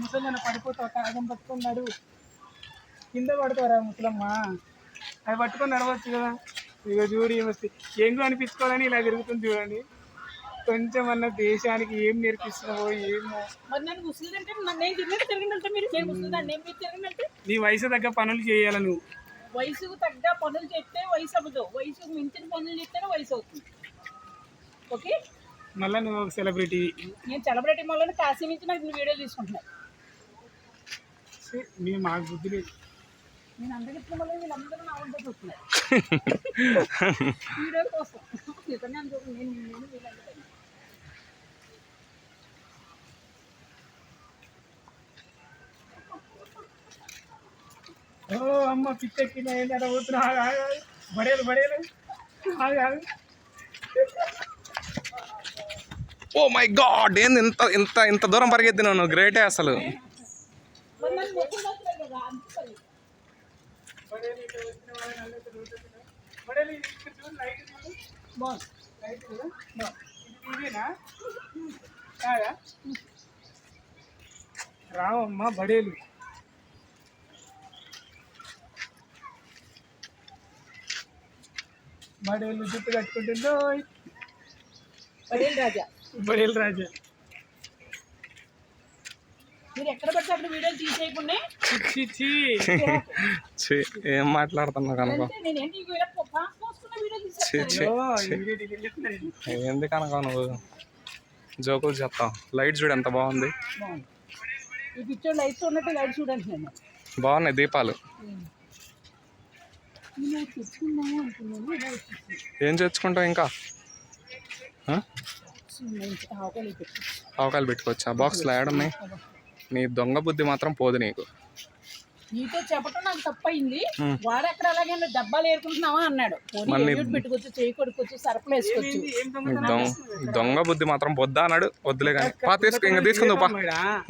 ముసలి పడిపోతావు కాగం పట్టుకున్నాడు. కింద పడతారా ముసలమ్మ? అవి పట్టుకొని నడవచ్చు కదా. ఇక చూడు ఏమొస్తే ఏంగు అనిపించుకోవాలని ఇలా తిరుగుతుంది చూడండి. కొంచెం అన్న దేశానికి ఏం నేర్పిస్తున్నావో ఏమో. ఏం ఏం నీ వయసు తగ్గ పనులు చేయాలి నువ్వు. వయసుకు తగ్గ పనులు చేస్తే వయసు అవ్వదు. వయసుకు మించిన పనులు చేస్తేనే వయసు అవుతుంది. ఓకే? మళ్ళీ నువ్వు ఒక సెలబ్రిటీ నేను సెలబ్రిటీ వల్ల కాశీ నుంచి నాకు వీడియోలు తీసుకుంటున్నాను నీ మాకు బుద్ధి లేదు ఓ అమ్మ పిచ్చెక్కిన ఏంటంటే పోతున్నా. బడేలు బడేలు. ఓ మై గాడ్ ఏంది ఇంత ఇంత ఇంత దూరం పరిగెత్తినావు నువ్వు? గ్రేటే అసలు. రావమ్మ బడేలు బడేలు జుట్టు కట్టుకుంటుందో పడేలు రాజా. బడేలు రాజా. మీరు ఎక్కడ పడితే అక్కడ వీడియోలు తీసేయకుండా చి చి ఛీ, ఏం మాట్లాడుతున్నావు కనుక. ఏంది కనుక నువ్వు? జోకులు చెప్తావు. లైట్ చూడు ఎంత బాగుంది. బాగున్నాయి దీపాలు. ఏం తెచ్చుకుంటావు ఇంకా? ఆ? నేను ఆకలి పెట్టి ఆవకాయలు పెట్టుకోవచ్చా? బాక్స్లో ఏడున్నాయి? నీ దొంగ బుద్ధి మాత్రం పోదు నీకు. నీతో చెప్పటం నాకు తప్పయింది ఉమ్. వాడు ఎక్కడ అలాగే డబ్బాలు ఏరుకుంటున్నావా? అన్నాడు. పెట్టుకోవచ్చు చేయి కొడుకోవచ్చు సరఫలు వేసుకోవచ్చు. దొంగ దొంగ బుద్ధి మాత్రం పొద్దా అన్నాడు. వద్దులే కానీ పా తీసుకో ఇంక తీసుకుందు పా?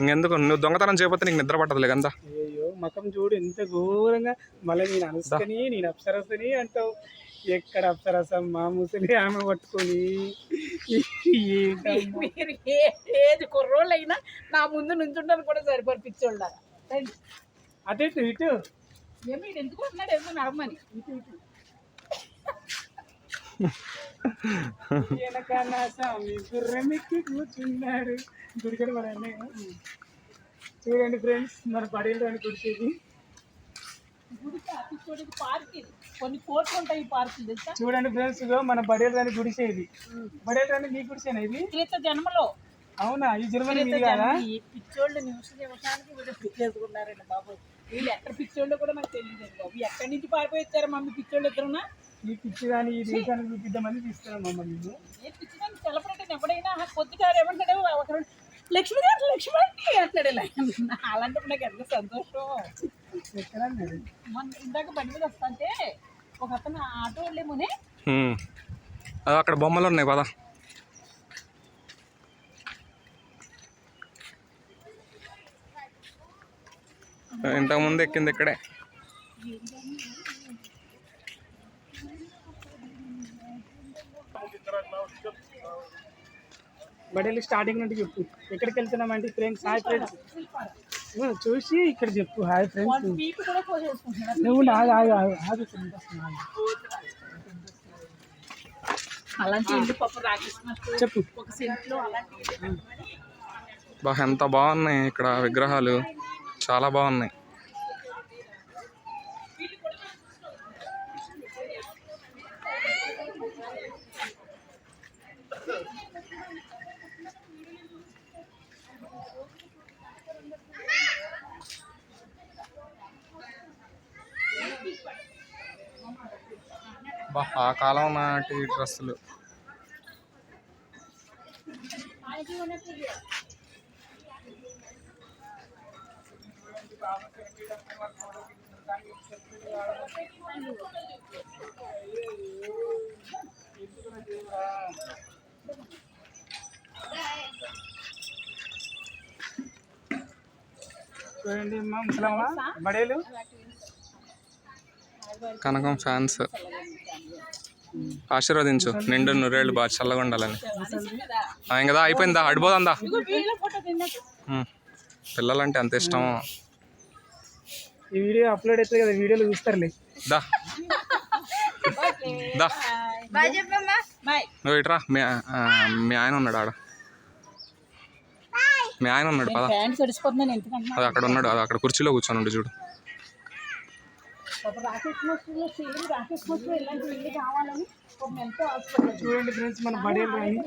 ఇంకెందుకు? నువ్వు దొంగతనం చేయకపోతే నీకు నిద్ర పట్టదులే కందా అయ్యో మకం చూడు ఎంత ఘోరంగా. మళ్ళీ నేను అనుసుకొని నేను అప్సరసని అంటావు. ఎక్కడ అప్సరసం? మా ముసలి ఆమె పట్టుకొని? మీరు ఏది కుర్రోళ్ళు అయినా నా ముందు నుంచుంటాను కూడా సరిపోరు పిచ్చోళ్ళ. అటు ఇటు ఇటు. ఏమి ఎందుకు ఉన్నాడు ఎందుకు నడమని ఇటు ఇటు. వెనకన్నా స్వామి గుర్రమెక్కి కూర్చున్నాడు. గుడికడ మన అన్నయ్య. చూడండి ఫ్రెండ్స్ మన అని కుడిచేది గుడికి పార్క్ ఇది. కొన్ని కోట్లు ఉంటాయి ఈ తెలుసా? చూడండి ఫ్రెండ్స్ ఇగో మన బడేలు రాని గుడిసేది బడేలు రాని నీ గుడిసేనా ఇది? క్రిత జన్మలో. అవునా? ఈ జర్మనీ క్రిత మీది కాదా? జన్మ ఈ పిచ్చోళ్ళు న్యూస్ నిమిషానికి వీళ్ళు పిచ్చేసుకున్నారండి బాబు. వీళ్ళు ఎక్కడ పిచ్చోళ్ళు కూడా నాకు తెలియదు బాబు. ఎక్కడి నుంచి పారిపోయి వచ్చారు మమ్మీ పిచ్చోళ్ళు ఇద్దరునా ఈ పిచ్చి కానీ ఈ దేశాన్ని చూపిద్దామని మమ్మల్ని. ఏ పిచ్చిదాన్ని సెలబ్రిటీ ఎవడైనా కొద్దిగా ఏమంటాడు ఒకరు లక్ష్మి గారు లక్ష్మి అంటే అంటాడు ఇలా. అలాంటప్పుడు నాకు ఎంత సంతోషం. మన మొన్న ఇందాక బండి మీద వస్తుంటే ఒక అతను ఆటో వెళ్ళేమోనే. అక్కడ బొమ్మలు ఉన్నాయి పదా. ఇంతకుముందు ఎక్కింది ఇక్కడే. బడేలు స్టార్టింగ్ నుండి చెప్పు. ఎక్కడికి వెళ్తున్నామంటే ఫ్రెండ్స్ హాయ్ ఫ్రెండ్స్ చూసి ఇక్కడ చెప్పు హాయ్ ఫ్రెండ్స్ నువ్వు ఆగు ఆగు ఆగు ఆగు చెప్పు. ఎంత బాగున్నాయి ఇక్కడ విగ్రహాలు. చాలా బాగున్నాయి. బా ఆ కాలం నాటి డ్రెస్సులు. చూడండి అమ్మా ముసలమ్మ బడేలు కనకం ఫ్యాన్స్. ఆశీర్వదించు నిండు నూరేళ్ళు బాగా చల్లగా ఉండాలని. ఇంకదా అయిపోయిందా ఉమ్. పిల్లలంటే అంత ఇష్టం. ఈ వీడియో అప్లోడ్ అవుతుంది కదా వీడియోలో చూస్తారులే. దా. దా. నువ్వు ఇట్రా మీ ఆ, మీ ఆయన ఉన్నాడు ఆడ. మీ ఆయన ఉన్నాడు పద. అది అక్కడ ఉన్నాడు అది అక్కడ కుర్చీలో కూర్చొని ఉండు చూడు. చూడండి ఫ్రెండ్స్ మన బడేలు కానీ